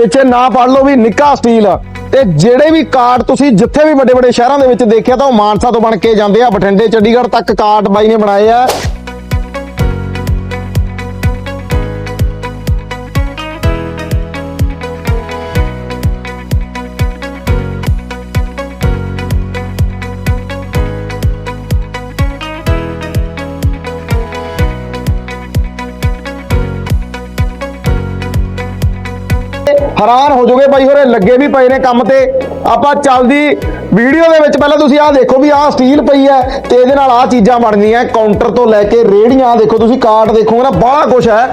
ਪਿੱਛੇ ਨਾ ਪੜ ਲਓ ਵੀ ਨਿੱਕਾ ਸਟੀਲ ਤੇ ਜਿਹੜੇ ਵੀ ਕਾਰਡ ਤੁਸੀਂ ਜਿੱਥੇ ਵੀ ਵੱਡੇ ਵੱਡੇ ਸ਼ਹਿਰਾਂ ਦੇ ਵਿੱਚ ਦੇਖਿਆ ਤਾਂ ਉਹ ਮਾਨਸਾ ਤੋਂ ਬਣ ਕੇ ਜਾਂਦੇ ਆ। ਬਠਿੰਡੇ, ਚੰਡੀਗੜ੍ਹ ਤੱਕ ਕਾਰਡ ਬਾਈ ਨੇ ਬਣਾਏ ਆ। ਹੈਰਾਨ ਹੋ ਜਾਓਗੇ ਬਾਈ ਹੋਰੇ, ਲੱਗੇ ਵੀ ਪਏ ਨੇ ਕੰਮ ਤੇ। ਆਪਾਂ ਚੱਲਦੀ ਵੀਡੀਓ ਦੇ ਵਿੱਚ ਪਹਿਲਾਂ ਤੁਸੀਂ ਆਹ ਦੇਖੋ ਵੀ ਆਹ ਸਟੀਲ ਪਈ ਹੈ ਤੇ ਇਹਦੇ ਨਾਲ ਆਹ ਚੀਜ਼ਾਂ ਬਣਦੀਆਂ ਕਾਊਂਟਰ ਤੋਂ ਲੈ ਕੇ ਰੇੜੀਆਂ ਦੇਖੋ ਤੁਸੀਂ ਕਾਰਡ ਦੇਖੋਗੇ ਨਾ ਬੜਾ ਕੁਝ ਹੈ।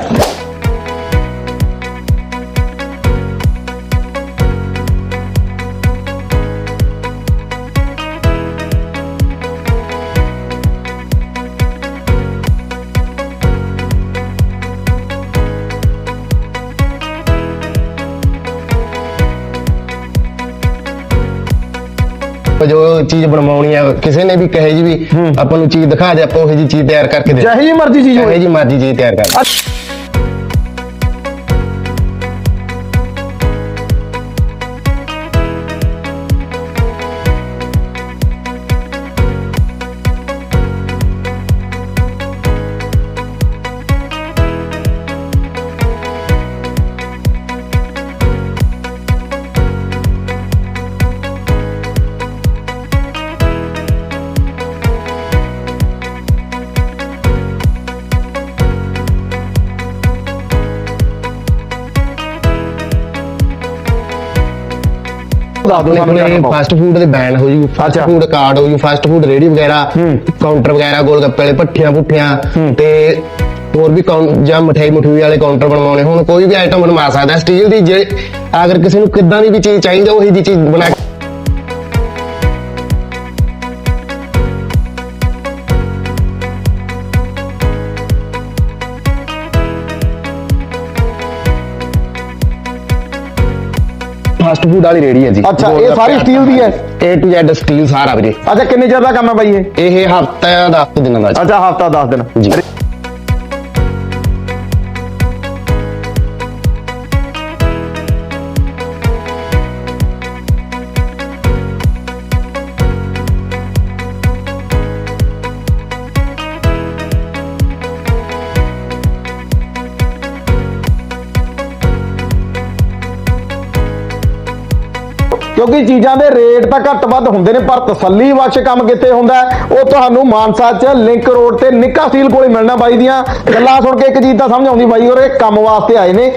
ਜੋ ਚੀਜ਼ ਬਣਵਾਉਣੀ ਆ ਕਿਸੇ ਨੇ ਵੀ ਕਹੇ ਜੀ ਵੀ ਆਪਾਂ ਨੂੰ ਚੀਜ਼ ਦਿਖਾ ਦੇ ਆਪਾਂ ਉਹ ਜੀ ਚੀਜ਼ ਤਿਆਰ ਕਰਕੇ ਦੇ ਜਿਹੀ ਮਰਜ਼ੀ ਚੀਜ਼ ਹੋਵੇ। ਜੀ ਮਰਜ਼ੀ ਚੀਜ਼ ਤਿਆਰ ਕਰ ਆਪਣੇ ਕੋਲੇ ਫਾਸਟ ਫੂਡ ਦੇ ਬੈਨ ਹੋ ਜੂ ਫਾਸਟ ਅੱਛਾ। ਫੂਡ ਕਾਰਡ ਹੋ ਜੂ ਫਾਸਟ ਫੂਡ ਰੇੜੀ ਵਗੈਰਾ ਕਾਊਂਟਰ ਵਗੈਰਾ ਗੋਲ ਗੱਪੇ ਵਾਲੇ ਭੱਠੀਆਂ ਭੁੱਠੀਆਂ ਤੇ ਹੋਰ ਵੀ ਕਾਊਂ- ਜਾਂ ਮਠਿਆਈ ਮਠੂਈ ਵਾਲੇ ਕਾਊਂਟਰ ਬਣਵਾਉਣੇ ਹੁਣ ਕੋਈ ਵੀ ਆਈਟਮ ਬਣਵਾ ਸਕਦਾ। ਸਟੀਲ ਦੀ ਜੇ ਅਗਰ ਕਿਸੇ ਨੂੰ ਕਿੱਦਾਂ ਦੀ ਵੀ ਚੀਜ਼ ਚਾਹੀਦੀ ਉਹੀ ਦੀ ਚੀਜ਼ ਬਣਾ ਕੇ ਫਾਸਟ ਫੂਡ ਵਾਲੀ ਰੇੜੀ ਹੈ ਜੀ। ਅੱਛਾ, ਇਹ ਸਾਰੀ steel ਦੀ ਹੈ? A to Z ਸਟੀਲ ਸਾਰਾ ਵੀਰੇ। ਅੱਛਾ ਕਿੰਨੇ ਚਿਰ ਦਾ ਕੰਮ ਹੈ ਬਾਈ ਇਹ? ਇਹ ਹਫਤਾ ਦਾ ਹਫ਼ਤੇ ਦਿਨਾਂ ਦਾ ਜੀ। ਅੱਛਾ ਹਫਤਾ 10 ਦਿਨ। ਜੀ। ਕਿਉਂਕਿ ਚੀਜ਼ਾਂ ਦੇ ਰੇਟ ਤਾਂ ਘੱਟ ਵੱਧ ਹੁੰਦੇ ਨੇ, ਪਰ ਤਸੱਲੀ ਬਖਸ਼ ਕੰਮ ਕਿੱਥੇ ਹੁੰਦਾ ਉਹ ਤੁਹਾਨੂੰ ਮਾਨਸਾ 'ਚ ਲਿੰਕ ਰੋਡ ਤੇ ਨਿੱਕਾ ਸਟੀਲ ਕੋਲੇ ਮਿਲਣਾ ਬਾਈ ਦੀਆਂ। ਗੱਲਾਂ ਸੁਣ ਕੇ ਇੱਕ ਚੀਜ਼ ਤਾਂ ਸਮਝ ਆਉਂਦੀ ਬਾਈ ਔਰ ਇਹ ਕੰਮ ਵਾਸਤੇ ਆਏ ਨੇ।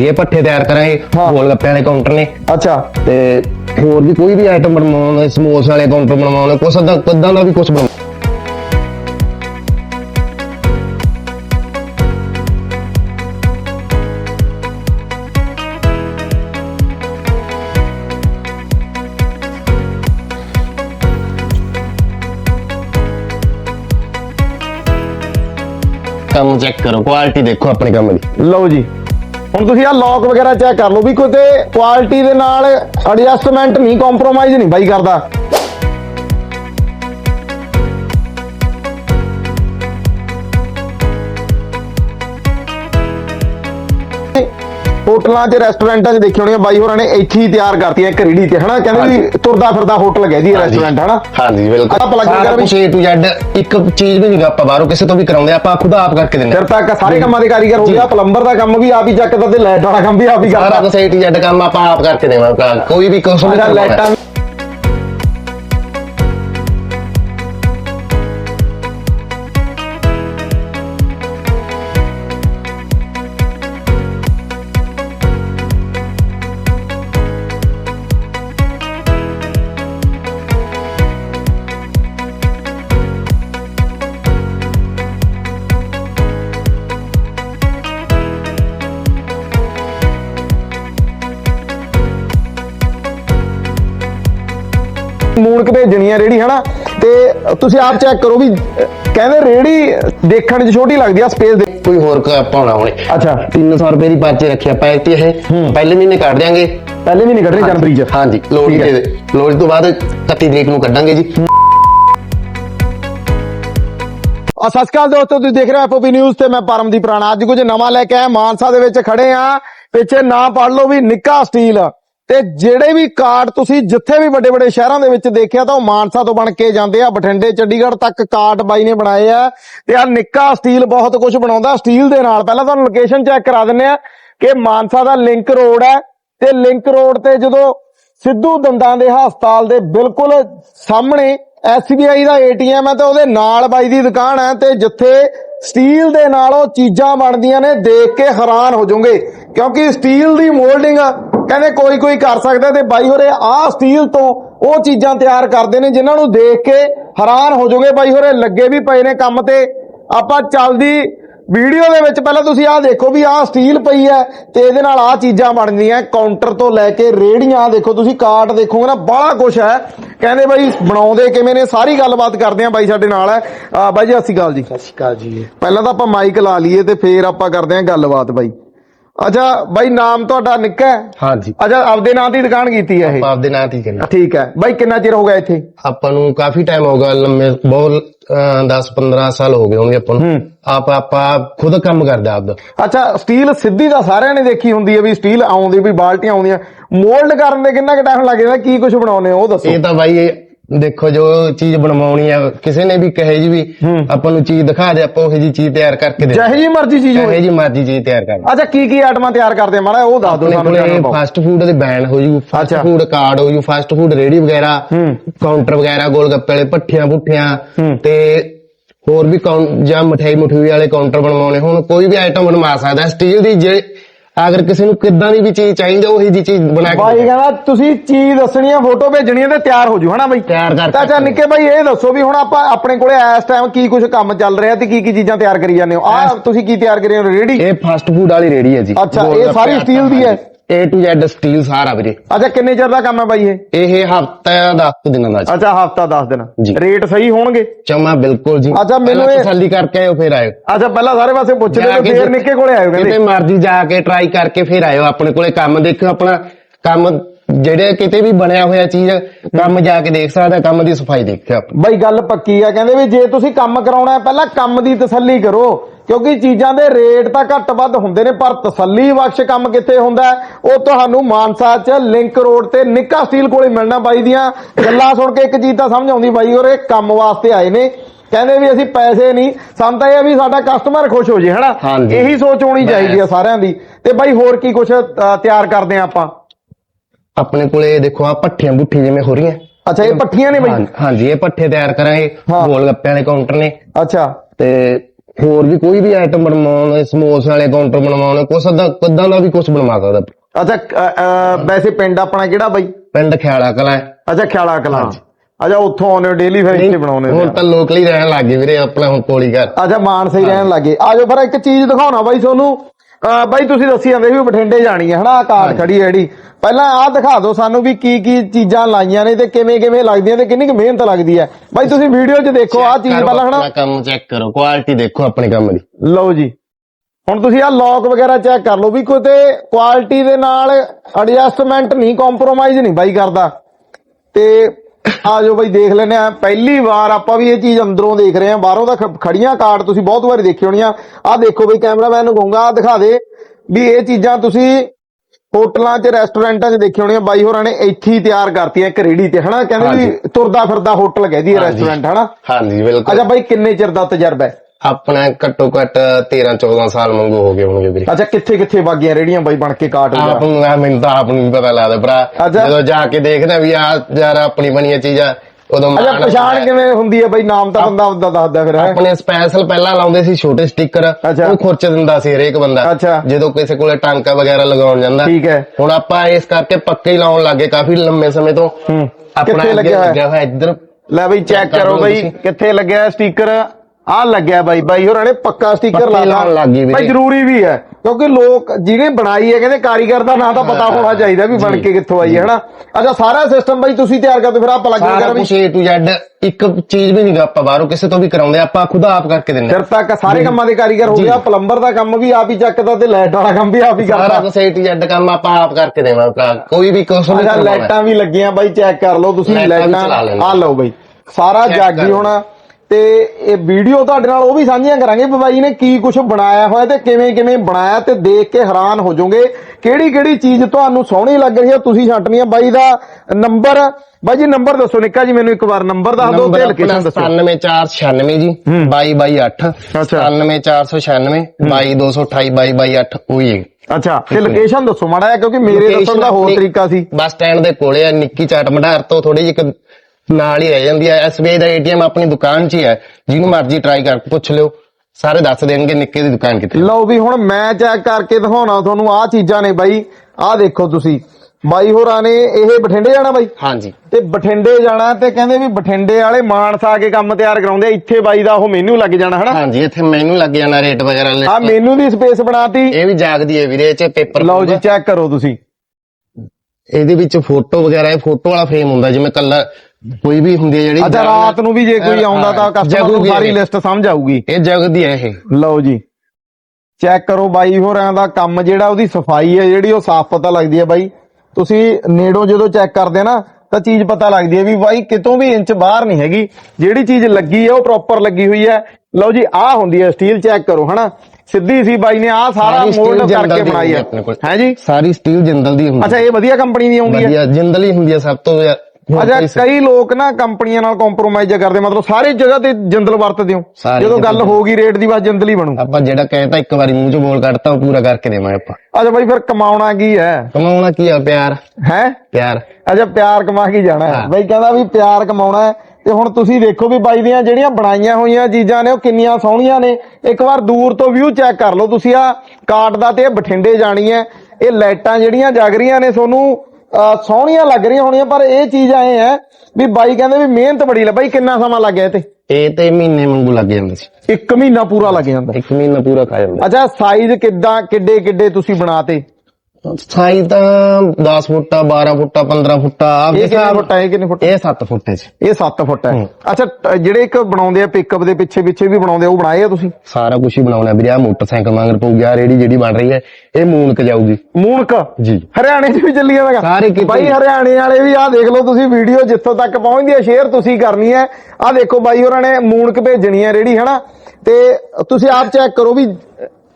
ਹਾਂਜੀ ਇਹ ਪੱਠੇ ਤਿਆਰ ਕਰਾਂਗੇ ਹਾਂ। ਗੋਲ ਗੱਪੇ ਵਾਲੇ ਕਾਊਂਟਰ ਨੇ। ਅੱਛਾ। ਤੇ ਹੋਰ ਵੀ ਕੋਈ ਵੀ ਆਈਟਮ ਬਣਵਾਉਣੇ ਸਮੋਸ ਵਾਲੇ ਕਾਊਂਟਰ ਬਣਵਾਉਣੇ ਕੁਛ ਦਾ ਕਿੱਦਾਂ ਦਾ ਵੀ ਕੁਛ ਬਣਾ ਕੰਮ ਚੈੱਕ ਕਰੋ ਕੁਆਲਿਟੀ ਦੇਖੋ ਆਪਣੇ ਕੰਮ ਦੀ। ਲਓ ਜੀ। ਹੁਣ ਤੁਸੀਂ ਆ ਲੌਕ ਵਗੈਰਾ ਚੈੱਕ ਕਰ ਲਓ ਵੀ ਕੋਈ ਤੇ ਕੁਆਲਿਟੀ ਦੇ ਨਾਲ ਐਡਜਸਟਮੈਂਟ ਨਹੀਂ ਕੰਪਰੋਮਾਈਜ਼ ਨਹੀਂ ਬਾਈ ਕਰਦਾ। ਹੋਟਲਾਂ 'ਚ ਰੈਸਟੋਰੈਂਟਾਂ 'ਚ ਦੇਖੀ ਹੋਣੀ ਬਾਈ ਹੋਰਾਂ ਨੇ ਇੱਥੇ ਹੀ ਤਿਆਰ ਕਰਤੀਆਂ ਇੱਕ ਰੇੜੀ ਤੇ ਹਨਾ? ਕਹਿੰਦੇ ਵੀ ਤੁਰਦਾ ਫਿਰਦਾ ਹੋਟਲ ਕਹਿ ਜੀ ਰੈਸਟੋਰੈਂਟ ਹਨਾ? ਹਾਂਜੀ ਬਿਲਕੁਲ। plug ਵਗੈਰਾ ਸਾਰਾ ਵੀ- ਕੁਛ A to Z ਇੱਕ ਚੀਜ਼ ਵੀ ਨਹੀਂ ਆਪਾਂ ਬਾਹਰੋਂ ਕਿਸੇ ਤੋਂ ਵੀ ਕਰਾਉਂਦੇ ਆਪਾਂ ਖੁਦ ਆਪ ਕਰਕੇ ਦਿੰਦੇ ਫਿਰ ਤੱਕ ਸਾਰੇ ਕੰਮਾਂ ਦੇ ਕਾਰੀਗਰ ਹੋ ਗਿਆ ਪਲੰਬਰ ਦਾ ਕੰਮ ਵੀ ਆਪ ਹੀ ਚੱਕਦਾ ਤੇ ਲਾਈਟ ਵਾਲਾ ਕੰਮ ਵੀ ਆਪ ਹੀ ਸਾਰਾ ਕਰਦਾ। ਕੁਛ A to Z ਕੰਮ ਆਪਾਂ ਆਪ ਕਰਕੇ ਦੇਵਾਂਗੇ ਕੋਈ ਵੀ ਕੁਛ ਨਹੀਂ। ਲਾਈਟਾਂ ਭੇਜਣੀ ਹੈ ਰੇੜੀ ਹਨਾ? ਤੇ ਤੁਸੀਂ ਆਪ ਚੈੱਕ ਕਰੋ ਵੀ ਕਹਿੰਦੇ ਰੇੜੀ ਦੇਖਣ 'ਚ ਛੋਟੀ ਲੱਗਦੀ ਆ ਸਪੇਸ ਦੇ ਕੋਈ ਹੋਰ ਕ- ਪਾਉਣਾ ਹੁਣੇ ਅੱਛਾ। 300 ਰੁਪਏ ਦੀ ਪਰਚੀ ਰੱਖਿਆ ਪੈ ਤੇ ਇਹ। ਪਹਿਲੇ ਮਹੀਨੇ ਕੱਢ ਦਿਆਂਗੇ। ਪਹਿਲੇ ਨਹੀਂ ਕੱਢਣੀ ਜਨਵਰੀ 'ਚ? ਹਾਂਜੀ ਲੋਹੜੀ। ਦੇ ਲੋਹੜੀ ਤੋਂ ਬਾਅਦ 31 ਤਰੀਕ ਨੂੰ ਕੱਢਾਂਗੇ ਜੀ। ਆ ਸਤਿ ਸ਼੍ਰੀ ਅਕਾਲ ਦੋਸਤੋ ਤੁਸੀਂ ਦੇਖ ਰਹੇ ਹੋ ਐਫਓਪੀ ਨਿਊਜ਼ ਤੇ ਮੈਂ ਪਰਮਦੀਪ ਰਾਣਾ। ਅੱਜ ਕੁਝ ਨਵਾਂ ਲੈ ਕੇ ਆਇਆ ਮਾਨਸਾ ਦੇ ਵਿੱਚ ਖੜੇ ਆ। ਪਿੱਛੇ ਨਾਂ ਪੜ ਲਓ ਵੀ ਨਿੱਕਾ ਸਟੀਲ। ਤੇ ਜਿਹੜੇ ਵੀ ਕਾਰਡ ਤੁਸੀਂ ਜਿੱਥੇ ਵੀ ਵੱਡੇ ਵੱਡੇ ਸ਼ਹਿਰਾਂ ਦੇ ਵਿੱਚ ਦੇਖਿਆ ਤਾਂ ਉਹ ਮਾਨਸਾ ਤੋਂ ਬਣ ਕੇ ਜਾਂਦੇ ਆ। ਬਠਿੰਡੇ, ਚੰਡੀਗੜ੍ਹ ਤੱਕ ਕਾਰਡ ਬਾਈ ਨੇ ਬਣਾਏ ਆ ਤੇ ਆ ਨਿੱਕਾ ਸਟੀਲ ਬਹੁਤ ਕੁਝ ਬਣਾਉਂਦਾ। ਸਟੀਲ ਦੇ ਨਾਲ ਪਹਿਲਾਂ ਤੁਹਾਨੂੰ ਲੋਕੇਸ਼ਨ ਚੈੱਕ ਕਰਾ ਦਿੰਨੇ ਆ ਕਿ ਮਾਨਸਾ ਦਾ ਲਿੰਕ ਰੋਡ ਹੈ ਤੇ ਲਿੰਕ ਰੋਡ ਤੇ ਜਦੋਂ ਸਿੱਧੂ ਦੰਦਾਂ ਦੇ ਹਸਪਤਾਲ ਦੇ ਬਿਲਕੁਲ ਸਾਹਮਣੇ SBI ਦਾ ATM ਹੈ ਤੇ ਉਹਦੇ ਨਾਲ ਬਾਈ ਦੀ ਦੁਕਾਨ ਹੈ ਤੇ ਜਿੱਥੇ ਸਟੀਲ ਦੇ ਨਾਲ ਉਹ ਚੀਜ਼ਾਂ ਬਣਦੀਆਂ ਨੇ, ਦੇਖ ਕੇ ਹੈਰਾਨ ਹੋ ਜਾਓਗੇ। ਕਿਉਂਕਿ ਸਟੀਲ ਦੀ ਮੋਲਡਿੰਗ ਕਹਿੰਦੇ ਕੋਈ ਕੋਈ ਕਰ ਸਕਦਾ ਤੇ ਬਾਈ ਹੋਰੇ ਆਹ ਸਟੀਲ ਤੋਂ ਉਹ ਚੀਜ਼ਾਂ ਤਿਆਰ ਕਰਦੇ ਨੇ ਜਿਨ੍ਹਾਂ ਨੂੰ ਦੇਖ ਕੇ ਹੈਰਾਨ ਹੋ ਜਾਓਗੇ। ਬਾਈ ਹੋਰੇ ਲੱਗੇ ਵੀ ਪਏ ਨੇ ਕੰਮ ਤੇ। ਆਪਾਂ ਚੱਲਦੀ ਵੀਡੀਓ ਦੇ ਵਿੱਚ ਪਹਿਲਾਂ ਤੁਸੀਂ ਆਹ ਦੇਖੋ ਵੀ ਆਹ ਸਟੀਲ ਪਈ ਹੈ ਤੇ ਇਹਦੇ ਨਾਲ ਆਹ ਚੀਜ਼ਾਂ ਬਣਦੀਆਂ ਕਾਊਂਟਰ ਤੋਂ ਲੈ ਕੇ ਰੇੜੀਆਂ ਦੇਖੋ ਤੁਸੀਂ ਕਾਰਟ ਦੇਖੋਗੇ ਨਾ ਬੜਾ ਕੁਝ ਹੈ। ਕਹਿੰਦੇ ਬਾਈ ਬਣਾਉਂਦੇ ਕਿਵੇਂ ਨੇ ਸਾਰੀ ਗੱਲਬਾਤ ਕਰਦੇ ਆ ਬਾਈ ਸਾਡੇ ਨਾਲ ਹੈ। ਬਾਈ ਜੀ ਸਤਿ ਸ਼੍ਰੀ ਅਕਾਲ ਜੀ। ਸਤਿ ਸ਼੍ਰੀ ਅਕਾਲ ਜੀ। ਪਹਿਲਾਂ ਤਾਂ ਆਪਾਂ ਮਾਈਕ ਲਾ ਲਈਏ ਤੇ ਫੇਰ ਆਪਾਂ ਕਰਦੇ ਆ ਗੱਲਬਾਤ ਬਾਈ। ਅੱਛਾ ਬਾਈ ਨਾਮ ਤੁਹਾਡਾ ਨਿੱਕਾ ਹੈ? ਹਾਂਜੀ। ਅੱਛਾ ਆਪਦੇ ਨਾਂ ਦੀ ਦੁਕਾਨ ਕੀਤੀ ਹੈ ਇਹ? ਆਪਦੇ ਨਾਂ ਹੀ ਕਰਨਾ। ਠੀਕ ਹੈ। ਬਾਈ ਕਿੰਨਾ ਚਿਰ ਹੋ ਗਿਆ ਇੱਥੇ? ਆਪਾਂ ਨੂੰ ਕਾਫੀ ਟਾਈਮ ਹੋ ਗਿਆ ਲੰਮੇ ਬਹੁਤ 10 15 ਸਾਲ ਹੋ ਗਏ ਹੋਣਗੇ ਆਪਾਂ ਨੂੰ। ਆਪ ਆਪਾਂ ਖੁਦ ਕੰਮ ਕਰਦੇ ਆਪਦਾ। ਅੱਛਾ ਸਟੀਲ ਸਿੱਧੀ ਤਾਂ ਸਾਰਿਆਂ ਨੇ ਦੇਖੀ ਹੁੰਦੀ ਹੈ ਵੀ ਸਟੀਲ ਆਉਂਦੀ ਵੀ ਬਾਲਟੀਆਂ ਆਉਂਦੀਆਂ। ਮੋਲਡ ਕਰਨ ਦੇ ਕਿੰਨਾ ਕੁ ਟਾਈਮ ਲੱਗ ਜਾਂਦਾ ਕੀ ਕੁਝ ਬਣਾਉਨੇ ਹੋ ਉਹ ਦੱਸੋ। ਇਹ ਤਾਂ ਬਾਈ ਦੇਖੋ ਜੋ ਚੀਜ਼ ਬਣਵਾਉਣੀ ਆ ਕਿਸੇ ਨੇ ਵੀ ਕਹੇ ਜੀ ਵੀ ਹੂੰ। ਆਪਾਂ ਨੂੰ ਚੀਜ਼ ਦਿਖਾ ਦੇ ਆਪਾਂ ਉਹ ਜੀ ਚੀਜ਼ ਤਿਆਰ ਕਰਕੇ ਦੇ ਜਿਹੇ ਜੀ ਮਰਜ਼ੀ ਚੀਜ਼ ਕਹੇ ਹੋਵੇ ਜੀ ਮਰਜ਼ੀ ਚੀਜ਼ ਤਿਆਰ ਕਰ ਅੱਛਾ ਕੀ ਕੀ ਆਈਟਮਾਂ ਤਿਆਰ ਕਰਦੇ ਆ ਮਾੜਾ ਉਹ ਦੱਸ ਦਿਓ ਆਪਣੇ ਸਾਨੂੰ ਕੋਲੇ। ਫਾਸਟ ਫੂਡ ਦੇ ਬੈਨ ਹੋ ਜੂ ਫਾਸਟ ਅੱਛਾ। ਫੂਡ ਕਾਰਡ ਹੋ ਜੂ ਫਾਸਟ ਫੂਡ ਰੇੜੀ ਵਗੈਰਾ ਹੂੰ। ਕਾਊਂਟਰ ਵਗੈਰਾ ਗੋਲ ਗੱਪੇ ਵਾਲੇ ਭੱਠੀਆਂ ਭੁੱਠੀਆਂ ਹੂੰ। ਤੇ ਹੋਰ ਵੀ ਕਾਊਂ- ਜਾਂ ਮਠਿਆਈ ਮਠੂਈ ਵਾਲੇ ਕਾਊਂਟਰ ਬਣਵਾਉਣੇ ਹੁਣ ਕੋਈ ਵੀ ਆਈਟਮ ਬਣਵਾ ਸਕਦਾ ਸਟੀਲ ਦੀ ਜੇ ਅਗਰ ਕਿਸੇ ਨੂੰ ਕਿੱਦਾਂ ਦੀ ਵੀ ਚੀਜ਼ ਚਾਹੀਦੀ ਉਹੀ ਜੀ ਚੀਜ਼ ਬਣਾ ਕੇ ਬਾਈ। ਕਹਿੰਦਾ ਤੁਸੀਂ ਚੀਜ਼ ਦੱਸਣੀ ਆ ਫੋਟੋ ਭੇਜਣੀ ਆ ਤੇ ਤਿਆਰ ਹੋ ਜੂ ਹਨਾ ਬਾਈ? ਤਿਆਰ ਕਰ ਤਾਂ ਅੱਛਾ ਨਿੱਕੇ ਬਾਈ ਇਹ ਦੱਸੋ ਵੀ ਹੁਣ ਆਪਾਂ ਆਪਣੇ ਕੋਲੇ ਇਸ ਟਾਈਮ ਕੀ ਕੁਝ ਕੰਮ ਚੱਲ ਰਿਹਾ ਤੇ ਕੀ ਕੀ ਚੀਜ਼ਾਂ ਤਿਆਰ ਕਰੀ ਜਾਂਦੇ ਹੋ? ਆ ਤੁਸੀਂ ਕੀ ਤਿਆਰ ਕਰੀ ਹੋ ਰੇੜੀ ਇਹ ਫਾਸਟ ਫੂਡ ਵਾਲੀ ਰੇੜੀ ਹੈ ਜੀ। ਅੱਛਾ, ਇਹ ਸਾਰੀ steel ਦੀ ਹੈ? A to Z ਸਟੀਲ ਸਾਰਾ ਵੀਰੇ। ਅੱਛਾ ਕਿੰਨੇ ਚਿਰ ਦਾ ਕੰਮ ਹੈ ਬਾਈ ਇਹ? ਇਹ ਹਫਤਾ 10 ਦਿਨਾਂ ਦਾ ਜੀ। ਅੱਛਾ ਹਫਤਾ 10 ਦਿਨ। ਜੀ। ਰੇਟ ਸਹੀ ਹੋਣਗੇ? ਚਮਾ ਬਿਲਕੁਲ ਜੀ। ਅੱਛਾ, ਮੈਨੂੰ ਪਹਿਲਾਂ ਇਹ- ਤਸੱਲੀ ਕਰਕੇ ਆਇਓ ਫਿਰ ਆਇਓ। ਅੱਛਾ ਪਹਿਲਾਂ ਸਾਰੇ ਪਾਸੇ ਜਾ ਤੇ ਕੇ ਫੇਰ ਨਿੱਕੇ ਕੋਲੇ ਆਇਓ ਕਿਤੇ ਕਹਿੰਦੇ ਮਰਜ਼ੀ ਜਾ ਕੇ ਟਰਾਈ ਕਰਕੇ ਫਿਰ ਆਇਓ। ਆਪਣੇ ਕੋਲੇ ਕੰਮ ਦੇਖਿਓ ਆਪਣਾ ਕੰਮ ਜਿਹੜੇ ਕਿਤੇ ਵੀ ਬਣਿਆ ਹੋਇਆ ਚੀਜ਼ ਕੰਮ ਜਾ ਕੇ ਦੇਖ ਸਕਦਾ ਕੰਮ ਦੀ ਸਫ਼ਾਈ ਦੇਖਿਓ ਬਾਈ ਗੱਲ ਪੱਕੀ ਆ ਕਹਿੰਦੇ ਵੀ ਜੇ ਤੁਸੀਂ ਕੰਮ ਕਰਾਉਣਾ ਹੈ ਪਹਿਲਾਂ ਕੰਮ ਦੀ ਤਸੱਲੀ ਕਰੋ। ਕਿਉਂਕਿ ਚੀਜ਼ਾਂ ਦੇ ਰੇਟ ਤਾਂ ਘੱਟ ਵੱਧ ਹੁੰਦੇ ਨੇ ਪਰ ਤਸੱਲੀ ਬਖਸ਼ ਕੰਮ ਕਿੱਥੇ ਹੁੰਦਾ? ਉਹ ਤੁਹਾਨੂੰ ਮਾਨਸਾ 'ਚ ਲਿੰਕ ਰੋਡ ਤੇ ਨਿੱਕਾ ਸਟੀਲ ਕੋਲੇ ਮਿਲਣਾ ਬਾਈ ਦੀਆਂ ਗੱਲਾਂ ਸੁਣ ਕੇ ਇੱਕ ਚੀਜ਼ ਤਾਂ ਸਮਝ ਆਉਂਦੀ ਬਾਈ ਹੋਰ ਇਹ ਕੰਮ ਵਾਸਤੇ ਆਏ ਨੇ। ਕਹਿੰਦੇ ਵੀ ਅਸੀਂ ਪੈਸੇ ਨਹੀਂ ਸਾਨੂੰ ਤਾਂ ਇਹ ਵੀ ਸਾਡਾ ਕਸਟਮਰ ਖੁਸ਼ ਹੋ ਜੇ ਹਨਾ। ਇਹੀ ਸੋਚ ਹੋਣੀ ਚਾਹੀਦੀ ਆ ਸਾਰਿਆਂ ਦੀ। ਤੇ ਬਾਈ ਹੋਰ ਕੀ ਕੁਝ ਤਿਆਰ ਕਰਦੇ ਆ ਆਪਾਂ? ਆਪਣੇ ਕੋਲੇ ਦੇਖੋ ਆ ਭੱਠੀਆਂ ਬੁੱਠੀ ਜਿਵੇਂ ਹੋ ਰਹੀਆਂ। ਅੱਛਾ ਇਹ ਪੱਠੀਆਂ ਨੇ ਬਾਈ? ਹਾਂਜੀ ਇਹ ਪੱਠੇ ਤਿਆਰ ਕਰਾਂਗੇ। ਗੋਲ ਗੱਪੇ ਵਾਲੇ ਕਾਊਂਟਰ ਨੇ। ਅੱਛਾ। ਤੇ ਹੋਰ ਵੀ ਕੋਈ ਵੀ ਆਈਟਮ ਬਣਵਾਉਣ ਸਮੋਸੇ ਵਾਲੇ ਕਾਊਂਟਰ ਬਣਵਾਉਣ ਕੁਛ ਦਾ ਕਿੱਦਾਂ ਦਾ ਵੀ ਕੁਝ ਬਣਵਾ ਸਕਦਾ। ਅੱਛਾ ਅ, ਅ, ਵੈਸੇ ਪਿੰਡ ਆਪਣਾ ਕਿਹੜਾ ਬਾਈ? ਪਿੰਡ ਖਿਆਲਾ ਕਲਾ ਹੈ। ਅੱਛਾ ਖਿਆਲਾ ਕਲਾਂ। ਅੱਛਾ ਉੱਥੋਂ ਆਉਂਦੇ ਹੋ ਡੇਲੀ ਫਿਰ ਇੱਥੇ ਬਣਾਉਂਦੇ ਹੋ ਹੁਣ ਤਾਂ ਲੋਕਲੀ ਰਹਿਣ ਲੱਗ ਗਏ ਵੀਰੇ ਆਪਣਾ ਹੁਣ ਕੋਲੀ ਘਰ। ਅੱਛਾ ਮਾਨਸਾ ਹੀ ਰਹਿਣ ਲੱਗੇ ਆਜੋ ਫਿਰ ਇੱਕ ਚੀਜ਼ ਦਿਖਾਉਣਾ ਬਾਈ ਤੁਹਾਨੂੰ। ਬਾਈ ਤੁਸੀਂ ਦੱਸੀ ਜਾਂਦੇ ਵੀ ਬਠਿੰਡੇ ਜਾਣੀ ਹੈ ਹਨਾ ਆਹ ਕਾਰ ਖੜੀ ਹੈ ਜਿਹੜੀ। ਪਹਿਲਾਂ ਆਹ ਦਿਖਾ ਦਿਓ ਸਾਨੂੰ ਵੀ ਕੀ ਕੀ ਚੀਜ਼ਾਂ ਲਾਈਆਂ ਨੇ ਤੇ ਕਿਵੇਂ ਕਿਵੇਂ ਲੱਗਦੀਆਂ ਤੇ ਕਿੰਨੀ ਕੁ ਮਿਹਨਤ ਲੱਗਦੀ ਹੈ। ਬਾਈ ਤੁਸੀਂ ਵੀਡੀਓ 'ਚ ਦੇਖੋ ਆਹ ਚੀਜ਼ ਪਹਿਲਾਂ ਹਨਾ। ਕੰਮ ਚੈੱਕ ਕਰੋ ਕੁਆਲਿਟੀ ਦੇਖੋ ਆਪਣੇ ਕੰਮ ਦੀ। ਲਓ ਜੀ। ਹੁਣ ਤੁਸੀਂ ਆਹ ਲੌਕ ਵਗੈਰਾ ਚੈੱਕ ਕਰ ਲਓ ਵੀ ਕਿਤੇ ਕੁਆਲਿਟੀ ਦੇ ਨਾਲ ਐਡਜਸਟਮੈਂਟ ਨਹੀਂ ਕੰਪਰੋਮਾਈਜ਼ ਨਹੀਂ ਬਾਈ ਕਰਦਾ। ਤੇ ਆਜੋ ਬਾਈ ਦੇਖ ਲੈਨੇ ਆ ਪਹਿਲੀ ਵਾਰ ਆਪਾਂ ਵੀ ਇਹ ਚੀਜ਼ ਅੰਦਰੋਂ ਦੇਖ ਰਹੇ ਆ ਬਾਹਰੋਂ ਤਾਂ ਖ- ਖੜੀਆਂ ਕਾਰਡ ਤੁਸੀਂ ਬਹੁਤ ਵਾਰੀ ਦੇਖੀ ਹੋਣੀਆਂ। ਆਹ ਦੇਖੋ ਬਈ ਕੈਮਰਾਮੈਨ ਨੂੰ ਕਹੂੰਗਾ ਦਿਖਾ ਦੇ ਵੀ ਇਹ ਚੀਜ਼ਾਂ ਤੁਸੀਂ ਹੋਟਲਾਂ 'ਚ ਰੈਸਟੋਰੈਂਟਾਂ 'ਚ ਦੇਖੀ ਹੋਣੀਆਂ। ਬਾਈ ਹੋਰਾਂ ਨੇ ਇੱਥੇ ਹੀ ਤਿਆਰ ਕਰਤੀਆਂ ਇੱਕ ਰੇੜੀ ਤੇ ਹਨਾ? ਕਹਿੰਦੇ ਵੀ। ਤੁਰਦਾ ਫਿਰਦਾ ਹੋਟਲ ਕਹਦੀ ਹੈ ਹਾਂਜੀ। ਰੈਸਟੋਰੈਂਟ ਹਨਾ? ਹਾਂਜੀ ਬਿਲਕੁਲ। ਅੱਛਾ ਬਾਈ ਕਿੰਨੇ ਚਿਰ ਦਾ ਤਜਰਬਾ ਹੈ? ਆਪਣਾ ਘੱਟੋ ਘੱਟ 13 14 ਸਾਲ ਮੰਗੂ ਹੋ ਗਏ ਹੋਣਗੇ ਵੀਰੇ। ਅੱਛਾ ਕਿੱਥੇ ਕਿੱਥੇ ਵਾਗੀਆਂ ਰੇੜੀਆਂ ਬਾਈ ਬਣ ਕੇ ਕਾਟ ਆਪ ਨੂੰ ਆ ਮੈਨੂੰ ਤਾਂ ਆਪ ਨੂੰ ਨੀ ਪਤਾ ਲੱਗਦਾ ਭਰਾ। ਅੱਛਾ। ਜਦੋਂ ਜਾ ਕੇ ਦੇਖਦਾ ਵੀ ਆ ਯਾਰ ਆਪਣੀ ਬਣੀਆਂ ਚੀਜ਼ਾਂ ਉਦੋਂ ਅੱਛਾ ਮਾਣ ਪਛਾਣ ਹੁੰਦਾ। ਕਿਵੇਂ ਹੁੰਦੀ ਹੈ ਬਾਈ? ਨਾਮ ਤਾਂ ਬੰਦਾ ਉਹਦਾ ਦੱਸਦਾ ਫਿਰ ਹੈ? ਆਪਣੇ ਸਪੈਸ਼ਲ ਪਹਿਲਾਂ ਲਾਉਂਦੇ ਸੀ ਛੋਟੇ ਸਟicker ਅੱਛਾ। ਉਹ ਖੁਰਚ ਦਿੰਦਾ ਸੀ ਹਰੇਕ ਬੰਦਾ। ਅੱਛਾ। ਜਦੋਂ ਕਿਸੇ ਕੋਲੇ ਟਾਂਕਾ ਵਗੈਰਾ ਲਗਾਉਣ ਜਾਂਦਾ। ਠੀਕ ਹੈ। ਹੁਣ ਆਪਾਂ ਇਸ ਕਰਕੇ ਪੱਕੇ ਹੀ ਲਾਉਣ ਲੱਗੇ ਕਾਫੀ ਲੰਮੇ ਸਮੇਂ ਤੋਂ। ਹੂੰ। ਆਪਣਾ ਕਿੱਥੇ ਅੱਗੇ ਲੱਗਿਆ ਹੋਇਆ? ਲੱਗਿਆ ਹੋਇਆ ਇੱਧਰ। ਲੈ ਬਈ ਚੈੱਕ ਕਰ ਬਈ। ਕਿੱਥੇ ਲੱਗਿਆ ਸਟicker ਆ ਲੱਗਿਆ ਬਾਈ ਬਾਈ ਹੋਰਾਂ ਨੇ ਪੱਕਾ ਸਟicker ਪੱਕੀ ਲਾਉਣ ਲੱਗ ਵੀਰੇ। ਬਾਈ ਜ਼ਰੂਰੀ ਵੀ ਹੈ ਕਿਉਂਕਿ ਲੋਕ ਜਿਹਨੇ ਬਣਾਈ ਹੈ ਕਹਿੰਦੇ ਕਾਰੀਗਰ ਦਾ ਨਾਂ ਤਾਂ ਪਤਾ ਹੋਣਾ ਚਾਹੀਦਾ ਵੀ ਬਣ ਕੇ ਕਿੱਥੋਂ ਆਈ ਹੈ ਹਨਾ? ਅੱਛਾ ਸਾਰਾ ਸਿਸਟਮ ਬਾਈ ਤੁਸੀਂ ਤਿਆਰ ਕਰਦੇ ਫਿਰ ਆ ਪਲੱਗ ਸਾਰਾ ਵਗੈਰਾ ਵੀ ਕੁਝ A to Z ਇੱਕ ਚੀਜ਼ ਵੀ ਨਹੀਂ ਗਾ ਆਪਾਂ ਬਾਹਰੋਂ ਕਿਸੇ ਤੋਂ ਵੀ ਕਰਾਉਂਦੇ ਆਪਾਂ ਖੁਦ ਆਪ ਕਰਕੇ ਦਿੰਦੇ ਫਿਰ ਤੱਕ ਸਾਰੇ ਕੰਮਾਂ ਦੇ ਕਾਰੀਗਰ ਹੋ। ਗਿਆ ਪਲੰਬਰ ਦਾ ਕੰਮ ਵੀ ਆਪ ਹੀ ਚੱਕਦਾ ਤੇ ਲਾਈਟ ਵਾਲਾ ਕੰਮ ਵੀ ਆਪ ਹੀ ਸਾਰਾ ਕਰਦਾ ਕੁਝ A to Z ਕੰਮ ਆਪਾਂ ਆਪ ਕਰਕੇ ਦੇਵਾਂਗੇ ਕੋਈ ਵੀ ਅੱਛਾ ਕਰਵਾਉਣਾ। ਲਾਈਟਾਂ ਵੀ ਲੱਗੀਆਂ ਬਾਈ ਚੈੱਕ ਕਰ ਲਓ ਤੁਸੀਂ ਲਾਈਟਾਂ ਵੀ ਲਾਈਟਾਂ ਚਲਾ ਲੈਂਦੇ। ਆ ਲਓ ਬਾਈ। ਸਾਰਾ Check ਜਾਗੀ ਕਰੋ। ਹੋਣਾ। ਤੇ ਇਹ ਵੀਡੀਓ ਤੁਹਾਡੇ ਨਾਲ ਉਹ ਵੀ ਸਾਂਝੀਆਂ ਕਰਾਂਗੇ ਵੀ ਬਾਈ ਨੇ ਕੀ ਕੁਝ ਬਣਾਇਆ ਹੋਇਆ ਤੇ ਕਿਵੇਂ ਕਿਵੇਂ ਬਣਾਇਆ ਤੇ ਦੇਖ ਕੇ ਹੈਰਾਨ ਹੋ ਜਾਓਗੇ ਕਿਹੜੀ ਕਿਹੜੀ ਚੀਜ਼ ਤੁਹਾਨੂੰ ਸੋਹਣੀ ਲੱਗ ਰਹੀ ਹੈ ਤੁਸੀਂ ਛੱਟਣੀ ਹੈ ਬਾਈ ਦਾ ਨੰਬਰ ਬਾਈ ਜੀ ਨੰਬਰ ਦੱਸੋ ਨਿੱਕਾ ਜੀ ਮੈਨੂੰ ਇੱਕ ਵਾਰ ਨੰਬਰ ਦੱਸ ਦਿਓ ਤੇ ਲੋਕੇਸ਼ਨ ਦੱਸੋ। 97496 ਜੀ 2228 ਅੱਛਾ। 97496 22228 2228 ਉਹੀ ਹੈ। ਅੱਛਾ ਤੇ ਲੋਕੇਸ਼ਨ ਦੱਸੋ ਮਾੜਾ ਜਿਹਾ ਕਿਉਂਕਿ ਮੇਰੇ ਦੱਸਣ ਦਾ ਹੋਰ ਤਰੀਕਾ ਸੀ। ਬੱਸ ਸਟੈਂਡ ਦੇ ਕੋਲੇ ਆ ਨਿੱਕੀ ਚਾਟ ਮੰਡਾਰ ਤੋਂ ਥੋੜੀ ਜਿਹੀ ਨਾਲ ਹੀ ਰਹਿ ਜਾਂਦੀ ਹੈ। ਐਸਬੀਆਈ ਦਾ ਏਟੀਐਮ ਆਪਣੀ ਦੁਕਾਨ 'ਚ ਹੀ ਹੈ। ਜਿਹਨੂੰ ਮਰਜ਼ੀ ਟਰਾਈ ਕਰਕੇ ਪੁੱਛ ਲਿਓ। ਸਾਰੇ ਦੱਸ ਦੇਣਗੇ ਨਿੱਕੇ ਦੀ ਦੁਕਾਨ ਕਿੱਥੇ ਲਓ ਵੀ ਹੁਣ ਮੈਂ ਚੈੱਕ ਕਰਕੇ ਦਿਖਾਉਣਾ ਤੁਹਾਨੂੰ ਆਹ ਚੀਜ਼ਾਂ ਨੇ ਬਾਈ। ਆਹ ਦੇਖੋ ਤੁਸੀਂ। ਬਾਈ ਹੋਰਾਂ ਨੇ ਇਹ ਬਠਿੰਡੇ ਜਾਣਾ ਬਾਈ? ਹਾਂਜੀ। ਤੇ ਬਠਿੰਡੇ ਜਾਣਾ ਤੇ ਕਹਿੰਦੇ ਵੀ ਬਠਿੰਡੇ ਵਾਲੇ ਮਾਨਸਾ ਆ ਕੇ ਕੰਮ ਤਿਆਰ ਕਰਾਉਂਦੇ ਆ। ਇੱਥੇ ਬਾਈ ਦਾ ਉਹ ਮੈਨੂ ਲੱਗ ਜਾਣਾ ਹਨਾ? ਹਾਂਜੀ ਇੱਥੇ ਮੈਨੂੰ ਲੱਗ ਜਾਣਾ ਰੇਟ ਵਗੈਰਾ ਲੈ ਆ ਮੈਨੂ ਦੀ ਸਪੇਸ ਬਣਾਤੀ। ਇਹ ਵੀ ਜਾਗਦੀ ਹੈ ਵੀਰੇ ਇਹ 'ਚ ਪੇਪਰ ਲਓ ਜੀ ਚੈੱਕ ਕਰੋ ਤੁਸੀਂ। ਇਹਦੇ ਵਿੱਚ ਫੋਟੋ ਵਗੈਰਾ ਇਹ ਫੋਟੋ ਵਾਲਾ ਫਰੇਮ ਹੁੰਦਾ ਜਿਵੇਂ ਕੱਲਾ ਕੋਈ ਵੀ ਹੁੰਦੀ ਹੈ ਜਿਹੜੀ ਜਾਗਣਾ- ਰਾਤ ਨੂੰ ਵੀ ਜੇ ਕੋਈ ਆਉਂਦਾ ਤਾਂ ਕਸਟਮਰ ਨੂੰ ਸਾਰੀ। ਲਿਸਟ ਸਮਝ ਆਊਗੀ। ਇਹ ਜਗਦੀ ਹੈ ਇਹ। ਲਓ ਜੀ। ਚੈੱਕ ਕਰੋ ਬਾਈ ਹੋਰਾਂ ਦਾ ਕੰਮ ਜਿਹੜਾ ਉਹਦੀ ਸਫ਼ਾਈ ਹੈ ਜਿਹੜੀ ਉਹ ਸਾਫ਼ ਪਤਾ ਲੱਗਦੀ ਹੈ ਬਾਈ। ਤੁਸੀਂ ਨੇੜੋਂ ਜਦੋਂ ਚੈੱਕ ਕਰਦੇ ਨਾ ਤਾਂ ਚੀਜ਼ ਪਤਾ ਲੱਗਦੀ ਹੈ ਵੀ ਬਾਈ ਕਿਤੋਂ ਵੀ ਇੰਚ ਬਾਹਰ ਨਹੀਂ ਹੈਗੀ। ਜਿਹੜੀ ਚੀਜ਼ ਲੱਗੀ ਹੈ ਉਹ ਪ੍ਰੋਪਰ ਲੱਗੀ ਹੋਈ ਹੈ। ਲਓ ਜੀ ਆਹ ਹੁੰਦੀ ਹੈ ਸਟੀਲ ਚੈੱਕ ਕਰੋ ਹਨਾ? ਸਿੱਧੀ ਸੀ ਬਾਈ ਨੇ ਆਹ ਸਾਰਾ ਮੋਲਡ ਕਰਕੇ ਬਣਾਈ ਹੈ। ਹੈ ਜੀ? ਸਾਰੀ ਸਟੀਲ ਜਿੰਦਲ ਦੀ ਹੁੰਦੀ ਅੱਛਾ ਇਹ ਵਧੀਆ ਕੰਪਨੀ ਦੀ ਆਉਂਦੀ ਹੈ? ਵਧੀਆ ਜਿੰਦਲ ਹੀ ਹੁੰਦੀ ਹੈ ਸਭ ਤੋਂ। ਅੱਛਾ ਕੋਈ ਲੋਕ ਨਾ ਕੰਪਨੀਆਂ ਨਾਲ ਕੰਪਰੋਮਾਈਜ਼ ਕਰਦੇ ਮਤਲਬ ਸਾਰੇ ਜਗ੍ਹਾ ਤੇ ਜਿੰਦਲ ਵਰਤਦੇ ਹੋ। ਸਾਰੀ ਜਦੋਂ ਗੱਲ ਜਿੰਦਲ। ਹੋਗੀ ਰੇਟ ਦੀ ਬਸ ਜਿੰਦਲ ਹੀ ਬਣੂ। ਆਪਾਂ ਜਿਹੜਾ ਕਹਿਤਾ ਇੱਕ ਵਾਰੀ ਮੂੰਹ 'ਚ ਬੋਲ ਕੱਢਤਾ ਉਹ ਪੂਰਾ ਕਰਕੇ ਦੇਵਾਂਗੇ ਆਪਾਂ। ਅੱਛਾ ਬਾਈ ਫਿਰ ਕਮਾਉਣਾ ਕੀ ਹੈ? ਕਮਾਉਣਾ ਕੀ ਆ ਪਿਆਰ? ਹੈ? ਪਿਆਰ। ਅੱਛਾ ਪਿਆਰ ਕਮਾ ਕੇ ਜਾਣਾ ਹੈ। ਹਾਂ। ਬਾਈ ਕਹਿੰਦਾ ਵੀ ਪਿਆਰ ਕਮਾਉਣਾ ਹੈ। ਤੇ ਹੁਣ ਤੁਸੀਂ ਦੇਖੋ ਵੀ ਬਾਈ ਦੀਆਂ ਜਿਹੜੀਆਂ ਬਣਾਈਆਂ ਹੋਈਆਂ ਚੀਜ਼ਾਂ ਨੇ ਉਹ ਕਿੰਨੀਆਂ ਸੋਹਣੀਆਂ ਨੇ। ਇੱਕ ਵਾਰ ਦੂਰ ਤੋਂ ਵਿਊ ਚੈੱਕ ਕਰ ਲਓ ਤੁਸੀਂ ਆ। ਕਾਟ ਦਾ ਤੇ ਇਹ ਬਠਿੰਡੇ ਜਾਣੀ ਹੈ। ਇਹ ਲਾਈਟਾਂ ਜਿਹੜੀਆਂ ਜਗ ਰਹੀਆਂ ਨੇ ਤੁਹਾਨੂੰ ਸੋਹਣੀਆਂ ਲੱਗ ਰਹੀਆਂ ਹੋਣੀਆਂ ਪਰ ਇਹ ਚੀਜ਼ ਐ ਹੈ ਵੀ ਬਾਈ ਕਹਿੰਦੇ ਵੀ ਮਿਹਨਤ ਬੜੀ ਲੱਗ ਬਾਈ ਕਿੰਨਾ ਸਮਾਂ ਲੱਗ ਗਿਆ ਇਹ ਤੇ? ਇਹ ਤੇ ਮਹੀਨੇ ਵਾਂਗੂ ਲੱਗ ਜਾਂਦਾ ਸੀ। ਇੱਕ ਮਹੀਨਾ ਪੂਰਾ ਲੱਗ ਜਾਂਦਾ। ਇੱਕ ਮਹੀਨਾ ਪੂਰਾ ਖਾ ਜਾਂਦਾ। ਅੱਛਾ ਸਾਈਜ਼ ਕਿੱਦਾਂ ਕਿੱਡੇ ਕਿੱਡੇ ਤੁਸੀਂ ਬਣਾਤੇ? ਸਾਈਜ਼ ਤਾਂ 10 ਫੁੱਟਾ 12 ਫੁੱਟਾ 15 ਫੁੱਟਾ ਆਪ ਇਹ ਦੇ ਕਿੰਨੇ ਫੁੱਟ ਹੈ ਕਿੰਨੇ ਫੁੱਟ ਇਹ 7 ਫੁੱਟ ਹੈ ਜੀ। ਇਹ 7 ਫੁੱਟ ਹੈ। ਅੱਛਾ ਟ- ਜਿਹੜੇ ਇੱਕ ਬਣਾਉਂਦੇ ਆ ਪਿਕਅਪ ਦੇ ਪਿੱਛੇ ਪਿੱਛੇ ਵੀ ਬਣਾਉਂਦੇ ਆ ਉਹ ਬਣਾਏ ਆ ਤੁਸੀਂ? ਸਾਰਾ ਕੁਝ ਹੀ ਬਣਾਉਣਾ ਵੀਰੇ ਆ ਮੋਟਰਸਾਈਕਲ ਮੰਗਰ ਪਊਗੀ ਆ ਰੇੜੀ ਜਿਹੜੀ ਬਣ ਰਹੀ ਹੈ ਇਹ ਮੂਨਕ ਜਾਊਗੀ। ਮੂਨਕ? ਜੀ। ਹਰਿਆਣੇ 'ਚ ਵੀ ਚੱਲੀ ਜਾਂਦਾਗਾ ਸਾਰੇ ਕਿਤੇ। ਬਾਈ ਹਰਿਆਣੇ ਵਾਲੇ ਵੀ ਆਹ ਦੇਖ ਲਓ ਤੁਸੀਂ ਵੀਡੀਓ ਜਿੱਥੋਂ ਤੱਕ ਪਹੁੰਚਦੀ ਹੈ ਸ਼ੇਅਰ ਤੁਸੀਂ ਕਰਨੀ ਹੈ। ਆਹ ਦੇਖੋ ਬਾਈ ਹੋਰਾਂ ਨੇ ਮੂਨਕ ਭੇਜਣੀ ਹੈ ਰੇੜੀ ਹਨਾ? ਤੇ ਤੁਸੀਂ ਆਪ ਚੈੱਕ ਕਰੋ ਵੀ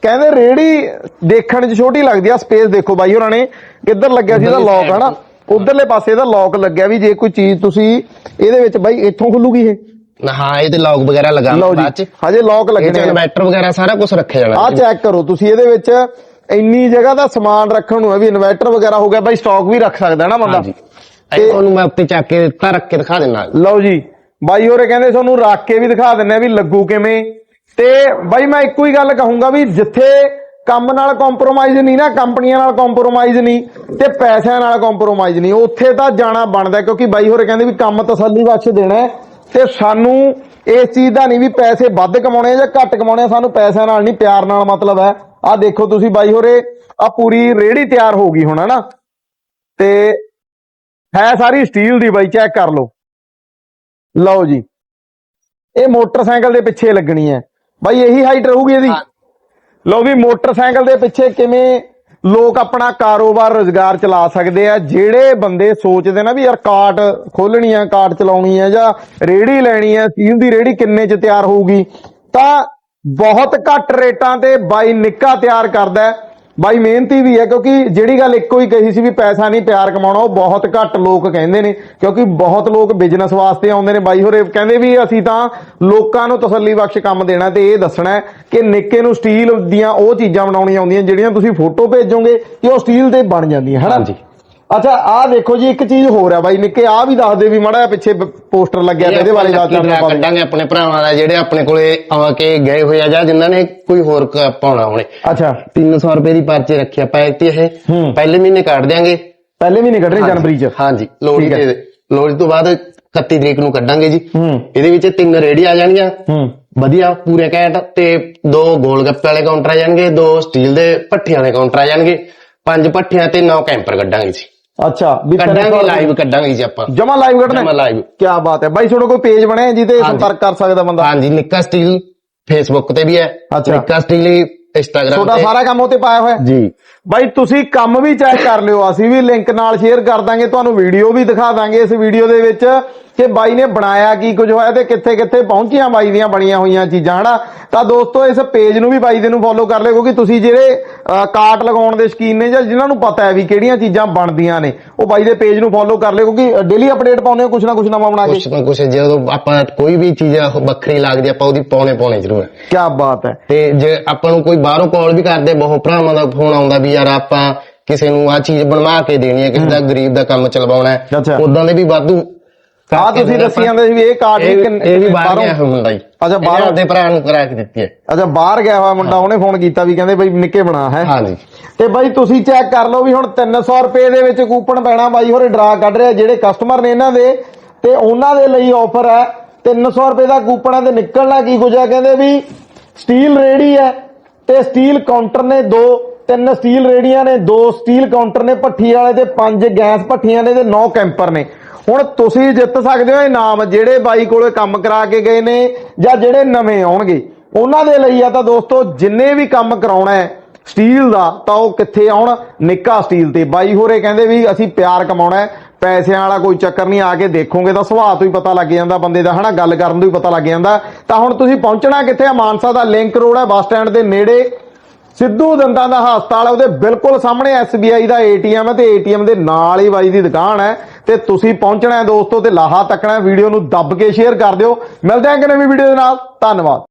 ਕਹਿੰਦੇ ਰੇੜੀ ਦੇਖਣ 'ਚ ਛੋਟੀ ਲੱਗਦੀ ਆ ਸਪੇਸ ਦੇਖੋ ਬਾਈ ਹੋਰਾਂ ਨੇ ਕਿੱਧਰ ਲੱਗਿਆ ਸੀ ਇਹਦਾ ਲੌਕ ਹਨਾ? ਉਧਰਲੇ ਪਾਸੇ ਇਹਦਾ ਲੌਕ ਲੱਗਿਆ ਵੀ ਜੇ ਕੋਈ ਚੀਜ਼ ਤੁਸੀਂ ਇਹਦੇ ਵਿੱਚ ਬਾਈ ਇੱਥੋਂ ਖੁੱਲੂਗੀ ਇਹ? ਹਾਂ ਇਹ ਤੇ ਲੌਕ ਵਗੈਰਾ ਲਗਾਉਣਾ ਲਓ ਬਾਅਦ ਚ। ਹਜੇ ਲੌਕ ਲੱਗਣੇ ਆ। ਇਨਵਰਟਰ ਵਗੈਰਾ ਸਾਰਾ ਕੁਝ ਰੱਖਿਆ ਜਾਣਾ ਆਹ ਚੈੱਕ ਕਰੋ ਤੁਸੀਂ ਇਹਦੇ ਵਿੱਚ ਇੰਨੀ ਜਗ੍ਹਾ ਦਾ ਸਮਾਨ ਰੱਖਣ ਨੂੰ ਹੈ ਵੀ ਇਨਵਰਟਰ ਵਗੈਰਾ ਹੋ ਗਿਆ ਬਾਈ ਸਟਾਕ ਵੀ ਰੱਖ ਸਕਦਾ ਨਾ ਬੰਦਾ। ਹਾਂਜੀ। ਇਹ ਤੁਹਾਨੂੰ ਮੈਂ ਉੱਤੇ ਚੱਕ ਕੇ ਦਿੱਤਾ ਰੱਖ ਕੇ ਦਿਖਾ ਦੇਣਾ ਲਓ ਜੀ ਬਾਈ ਹੋਰੇ ਕਹਿੰਦੇ ਤੁਹਾਨੂੰ ਰੱਖ ਕੇ ਵੀ ਦਿਖਾ ਦਿੰਨੇ ਆ ਵੀ ਲੱਗੂ ਕਿਵੇਂ। ਤੇ ਬਾਈ ਮੈਂ ਇੱਕੋ ਹੀ ਗੱਲ ਕਹੂੰਗਾ ਵੀ ਜਿੱਥੇ ਕੰਮ ਨਾਲ ਕੰਪਰੋਮਾਈਜ਼ ਨਹੀਂ ਨਾ, ਕੰਪਨੀਆਂ ਨਾਲ ਕੰਪਰੋਮਾਈਜ਼ ਨਹੀਂ ਤੇ ਪੈਸਿਆਂ ਨਾਲ ਕੰਪਰੋਮਾਈਜ਼ ਨਹੀਂ, ਉੱਥੇ ਤਾਂ ਜਾਣਾ ਬਣਦਾ ਕਿਉਂਕਿ ਬਾਈ ਹੋਰ ਕਹਿੰਦੇ ਵੀ ਕੰਮ ਤਸੱਲੀ ਬਖਸ਼ ਦੇਣਾ ਤੇ ਸਾਨੂੰ ਇਸ ਚੀਜ਼ ਦਾ ਨਹੀਂ ਵੀ ਪੈਸੇ ਵੱਧ ਕਮਾਉਣੇ ਜਾਂ ਘੱਟ ਕਮਾਉਣੇ ਆ, ਸਾਨੂੰ ਪੈਸਿਆਂ ਨਾਲ ਨਹੀਂ, ਪਿਆਰ ਨਾਲ ਮਤਲਬ ਹੈ। ਆਹ ਦੇਖੋ ਤੁਸੀਂ ਬਾਈ ਹੋਰੇ, ਆ ਪੂਰੀ ਰੇੜੀ ਤਿਆਰ ਹੋ ਗਈ ਹੁਣ ਹਨਾ ਤੇ ਹੈ ਸਾਰੀ ਸਟੀਲ ਦੀ ਬਾਈ ਚੈੱਕ ਕਰ ਲਓ। ਲਓ ਜੀ। ਇਹ ਮੋਟਰਸਾਈਕਲ ਦੇ ਪਿੱਛੇ ਲੱਗਣੀ ਹੈ। ਬਾਈ ਇਹੀ ਹਾਈਟ ਰਹੂਗੀ ਇਹਦੀ। ਲਓ ਵੀ ਮੋਟਰਸਾਈਕਲ ਦੇ ਪਿੱਛੇ ਕਿਵੇਂ ਲੋਕ ਆਪਣਾ ਕਾਰੋਬਾਰ ਰੋਜ਼ਗਾਰ ਚਲਾ ਸਕਦੇ ਆ। ਜਿਹੜੇ ਬੰਦੇ ਸੋਚਦੇ ਨਾ ਵੀ ਯਾਰ ਕਾਟ ਖੋਲਣੀ ਆ ਕਾਟ ਚਲਾਉਣੀ ਆ ਜਾਂ ਰੇੜੀ ਲੈਣੀ ਆ ਸਟੀਲ ਦੀ ਰੇੜੀ ਕਿੰਨੇ ਚ ਤਿਆਰ ਹੋਊਗੀ ਤਾਂ ਬਹੁਤ ਘੱਟ ਰੇਟਾਂ ਤੇ ਬਾਈ ਨਿੱਕਾ ਤਿਆਰ ਕਰਦਾ ਬਾਈ ਮਿਹਨਤੀ ਵੀ ਹੈ ਕਿਉਂਕਿ ਜਿਹੜੀ ਗੱਲ ਇੱਕੋ ਹੀ ਕਹੀ ਸੀ ਵੀ ਪੈਸਾ ਨਹੀਂ, ਪਿਆਰ ਕਮਾਉਣਾ, ਉਹ ਬਹੁਤ ਘੱਟ ਲੋਕ ਕਹਿੰਦੇ ਨੇ, ਕਿਉਂਕਿ ਬਹੁਤ ਲੋਕ ਬਿਜ਼ਨਸ ਵਾਸਤੇ ਆਉਂਦੇ ਨੇ ਬਾਈ ਹੋਰੇ ਕਹਿੰਦੇ ਵੀ ਅਸੀਂ ਤਾਂ ਲੋਕਾਂ ਨੂੰ ਤਸੱਲੀ ਬਖਸ਼ ਕੰਮ ਦੇਣਾ ਤੇ ਇਹ ਦੱਸਣਾ ਕਿ ਨਿੱਕੇ ਨੂੰ ਸਟੀਲ ਦੀਆਂ ਉਹ ਚੀਜ਼ਾਂ ਬਣਾਉਣੀਆਂ ਆਉਂਦੀਆਂ, ਜਿਹੜੀਆਂ ਤੁਸੀਂ ਫੋਟੋ ਭੇਜੋਗੇ ਕਿ ਉਹ ਸਟੀਲ ਦੇ ਬਣ ਜਾਂਦੀਆਂ ਹਨਾ ਹਾਂਜੀ। ਅੱਛਾ ਆਹ ਦੇਖੋ ਜੀ ਇੱਕ ਚੀਜ਼ ਹੋਰ ਆ ਬਾਈ ਨਿੱਕੇ ਆਹ ਵੀ ਦੱਸ ਦੇ ਵੀ ਮਾੜਾ ਜਿਹਾ ਪਿੱਛੇ ਪੋਸਟਰ ਲੱਗਿਆ ਤੇ ਇਹਦੇ ਬਾਰੇ ਲੱਕੀ ਡਰਾ ਦਿਓ ਕੱਢਾਂਗੇ ਆਪਣੇ ਭਰਾਵਾਂ ਦਾ ਜਿਹੜੇ ਆਪਣੇ ਕੋਲੇ ਆ ਕੇ ਗਏ ਹੋਏ ਆ ਜਾਂ ਜਿਨ੍ਹਾਂ ਨੇ ਕੋਈ ਹੋਰ ਕ- ਪਾਉਣਾ ਹੋਣੇ। ਅੱਛਾ। 300 ਰੁਪਏ ਦੀ ਪਰਚੀ ਰੱਖੀ ਆਪਾਂ ਐਤੀ ਇਹ। ਹੂੰ। ਪਹਿਲੇ ਮਹੀਨੇ ਕੱਢ ਦਿਆਂਗੇ। ਪਹਿਲੇ ਮਹੀਨੇ ਕੱਢਣੇ ਜਨਵਰੀ ਚ? ਹਾਂਜੀ। ਲੋਹੜੀ ਠੀਕ ਹੈ। ਦੇ ਲੋਹੜੀ ਤੋਂ ਬਾਅਦ 31 ਤਰੀਕ ਨੂੰ ਕੱਢਾਂਗੇ ਜੀ। ਹੂੰ। ਇਹਦੇ ਵਿੱਚ ਤਿੰਨ ਰੇੜੀ ਆ ਜਾਣਗੀਆਂ। ਹੂੰ। ਵਧੀਆ ਪੂਰੇ ਘੈਂਟ। ਤੇ ਦੋ ਗੋਲ ਗੱਪੇ ਵਾਲੇ ਕਾਊਂਟਰ ਆ ਜਾਣਗੇ ਦੋ ਸਟੀਲ ਦੇ ਭੱਠਿਆਂ ਵਾਲੇ ਕਾਊਂਟਰ ਆ ਜਾਣਗੇ। ਪੰਜ ਭੱਠਿਆਂ ਤੇ ਨੌ ਕੈਂਪਰ ਕੱਢਾਂਗੇ ਜੀ। ਅੱਛਾ ਵੀ ਕੱਢਾਂਗੇ ਲਾਈਵ ਕੱਢਾਂਗੇ ਜੀ ਆਪਾਂ। ਜਮਾ ਲਾਈਵ ਕੱਢਣਾ? ਜਮਾ live। ਕੀ ਬਾਤ ਹੈ। ਬਾਈ ਤੁਹਾਡਾ ਕੋਈ ਪੇਜ ਬਣਿਆ ਜਿਹਦੇ। ਸੰਪਰਕ ਕਰ ਸਕਦਾ ਬੰਦਾ? ਹਾਂਜੀ ਨਿੱਕਾ ਸਟੀਲ ਫੇਸਬੁੱਕ ਤੇ ਵੀ ਹੈ। ਅੱਛਾ। ਨਿੱਕਾ ਸਟੀਲ ਇੰਸਟਾਗ੍ਰਾਮ ਤੁਹਾਡਾ ਸਾਰਾ ਕੰਮ ਉੱਤੇ ਪਾਇਆ ਹੋਇਆ? ਜੀ। ਬਾਈ ਤੁਸੀਂ ਕੰਮ ਵੀ ਚੈੱਕ ਕਰ ਲਿਓ। ਅਸੀਂ ਵੀ ਲਿੰਕ ਨਾਲ ਸ਼ੇਅਰ ਕਰ ਦਾਂਗੇ। ਤੁਹਾਨੂੰ ਵੀਡੀਓ ਵੀ ਦਿਖਾ ਦਾਂਗੇ ਇਸ ਵੀਡੀਓ ਦੇ ਵਿੱਚ। ਕਿ ਬਾਈ ਨੇ ਬਣਾਇਆ ਕੀ ਕੁਝ ਹੋਇਆ ਤੇ ਕਿੱਥੇ ਕਿੱਥੇ ਪਹੁੰਚੀਆਂ ਬਾਈ ਦੀਆਂ ਬਣੀਆਂ ਹੋਈਆਂ ਚੀਜ਼ਾਂ ਹਨਾ? ਤਾਂ ਦੋਸਤੋ ਇਸ ਪੇਜ ਨੂੰ ਵੀ ਬਾਈ ਦੇ ਨੂੰ ਫੋਲੋ ਕਰ ਲਿਓ ਕਿਉਂਕਿ ਤੁਸੀਂ ਜਿਹੜੇ ਕਾਟ ਲਗਾਉਣ ਦੇ ਸ਼ਕੀਨ ਨੇ ਜਾਂ ਜਿਨ੍ਹਾਂ ਨੂੰ ਪਤਾ ਹੈ ਵੀ ਕਿਹੜੀਆਂ ਚੀਜ਼ਾਂ ਬਣਦੀਆਂ ਨੇ ਉਹ ਬਾਈ ਦੇ ਪੇਜ ਨੂੰ ਫੋਲੋ ਕਰ ਲਿਓ ਕਿਉਂਕਿ ਡੇਲੀ ਅਪਡੇਟ ਪਾਉਂਦੇ ਹੋ ਕੁਛ ਨਾ ਕੁਛ ਨਵਾਂ ਬਣਾ ਕੇ। ਕੁਛ ਨਾ ਕੁਛ ਜਦੋਂ ਆਪਾਂ ਕੋਈ ਵੀ ਚੀਜ਼ ਵੱਖਰੀ ਲੱਗਦੀ ਆਪਾਂ ਉਹਦੀ ਪਾਉਣੇ ਪਾਉਣੇ ਜ਼ਰੂਰ। ਹੈ ਕੀ ਬਾਤ ਹੈ। ਤੇ ਜੇ ਆਪਾਂ ਨੂੰ ਕੋਈ ਬਾਹਰੋਂ ਕਾਲ ਵੀ ਕਰਦੇ ਬਹੁਤ ਭਰਾਵਾਂ ਦਾ ਫੋਨ ਆਉਂਦਾ ਵੀ ਯਾਰ ਆਪਾਂ ਕਿਸੇ ਨੂੰ ਆ ਚੀਜ਼ ਬਣਵਾ ਕੇ ਦੇਣੀ ਹੈ ਕਿਸੇ ਦਾ ਗਰੀਬ ਦਾ ਕੰਮ ਚਲਵਾਉਣਾ। ਹੈ ਉਦਾਂ ਦੇ ਵੀ ਵਾਧੂ ਆ ਤੁਸੀਂ ਦੱਸੀ। ਜਾਂਦੇ ਸੀ ਵੀ ਇਹ ਕਾਰਡ ਇਹ ਵੀ ਇਹ ਵੀ ਬਾਹਰ ਗਿਆ ਹੋਇਆ ਮੁੰਡਾ ਜੀ ਅੱਛਾ, ਬਾਹਰੋਂ- ਦੇ ਭਰਾ ਨੂੰ ਕਰਾ ਕੇ ਦਿੱਤੀ ਹੈ। ਅੱਛਾ ਬਾਹਰ ਗਿਆ ਹੋਇਆ ਮੁੰਡਾ ਉਹਨੇ ਫੋਨ ਕੀਤਾ ਵੀ ਕਹਿੰਦੇ ਬਈ ਨਿੱਕੇ ਬਣਾ ਹੈ। ਹਾਂਜੀ। ਤੇ ਬਾਈ ਤੁਸੀਂ ਚੈੱਕ ਕਰ ਲਓ ਵੀ ਹੁਣ 300 ਰੁਪਏ ਦੇ ਵਿੱਚ ਕੂਪਨ ਪੈਣਾ ਬਾਈ ਹੋਰੇ ਡਰਾ ਕੱਢ ਰਿਹਾ ਜਿਹੜੇ ਕਸਟਮਰ ਨੇ ਇਹਨਾਂ ਦੇ ਤੇ ਉਹਨਾਂ ਦੇ ਲਈ ਆਫਰ ਹੈ। 300 ਰੁਪਏ ਦਾ ਕੂਪਨ ਹੈ ਤੇ ਨਿਕਲਣਾ ਕੀ ਕੁਝ ਹੈ? ਕਹਿੰਦੇ ਵੀ ਸਟੀਲ ਰੇੜੀ ਹੈ ਤੇ ਸਟੀਲ ਕਾਊਂਟਰ ਨੇ ਦੋ ਤਿੰਨ ਸਟੀਲ ਰੇੜੀਆਂ ਨੇ ਦੋ ਸਟੀਲ ਕਾਊਂਟਰ ਨੇ ਭੱਠੀ ਵਾਲੇ ਤੇ ਪੰਜ ਗੈਸ ਭੱਠੀਆਂ ਨੇ ਤੇ ਨੌ ਕੈਂਪਰ ਨੇ। ਹੁਣ ਤੁਸੀਂ ਜਿੱਤ ਸਕਦੇ ਹੋ ਇਨਾਮ ਜਿਹੜੇ ਬਾਈ ਕੋਲੇ ਕੰਮ ਕਰਾ ਕੇ ਗਏ ਨੇ ਜਾਂ ਜਿਹੜੇ ਨਵੇਂ ਆਉਣਗੇ। ਉਹਨਾਂ ਦੇ ਲਈ ਆ ਤਾਂ ਦੋਸਤੋ, ਜਿੰਨੇ ਵੀ ਕੰਮ ਕਰਾਉਣਾ ਹੈ ਸਟੀਲ ਦਾ, ਤਾਂ ਉਹ ਕਿੱਥੇ ਆਉਣ? ਨਿੱਕਾ ਸਟੀਲ ਤੇ। ਬਾਈ ਹੋਰੇ ਕਹਿੰਦੇ ਵੀ ਅਸੀਂ ਪਿਆਰ ਕਮਾਉਣਾ ਹੈ, ਪੈਸਿਆਂ ਵਾਲਾ ਕੋਈ ਚੱਕਰ ਨਹੀਂ, ਆ ਕੇ ਦੇਖੋਗੇ ਤਾਂ ਸੁਭਾਅ ਤੋਂ ਹੀ ਪਤਾ ਲੱਗ ਜਾਂਦਾ ਬੰਦੇ ਦਾ, ਹਨਾ? ਗੱਲ ਕਰਨ ਤੋਂ ਹੀ ਪਤਾ ਲੱਗ ਜਾਂਦਾ। ਤਾਂ ਹੁਣ ਤੁਸੀਂ ਪਹੁੰਚਣਾ ਕਿੱਥੇ ਆ? ਮਾਨਸਾ ਦਾ ਲਿੰਕ ਰੋਡ ਹੈ, ਬੱਸ ਸਟੈਂਡ ਦੇ ਨੇੜੇ। ਸਿੱਧੂ ਦੰਦਾਂ ਦਾ ਹਸਪਤਾਲ ਹੈ ਉਹਦੇ ਬਿਲਕੁਲ ਸਾਹਮਣੇ SBI ਦਾ ATM ਹੈ ਤੇ ATM ਦੇ ਨਾਲ ਹੀ ਬਾਈ ਦੀ ਦੁਕਾਨ ਹੈ ਤੇ ਤੁਸੀਂ ਪਹੁੰਚਣਾ ਹੈ ਦੋਸਤੋ ਤੇ ਲਾਹਾ ਤੱਕਣਾ ਵੀਡੀਓ ਨੂੰ ਦੱਬ ਕੇ ਸ਼ੇਅਰ ਕਰ ਦਿਓ। ਮਿਲਦੇ ਹਾਂ ਕਿ ਨਵੀਂ ਵੀਡੀਓ ਦੇ ਨਾਲ। ਧੰਨਵਾਦ।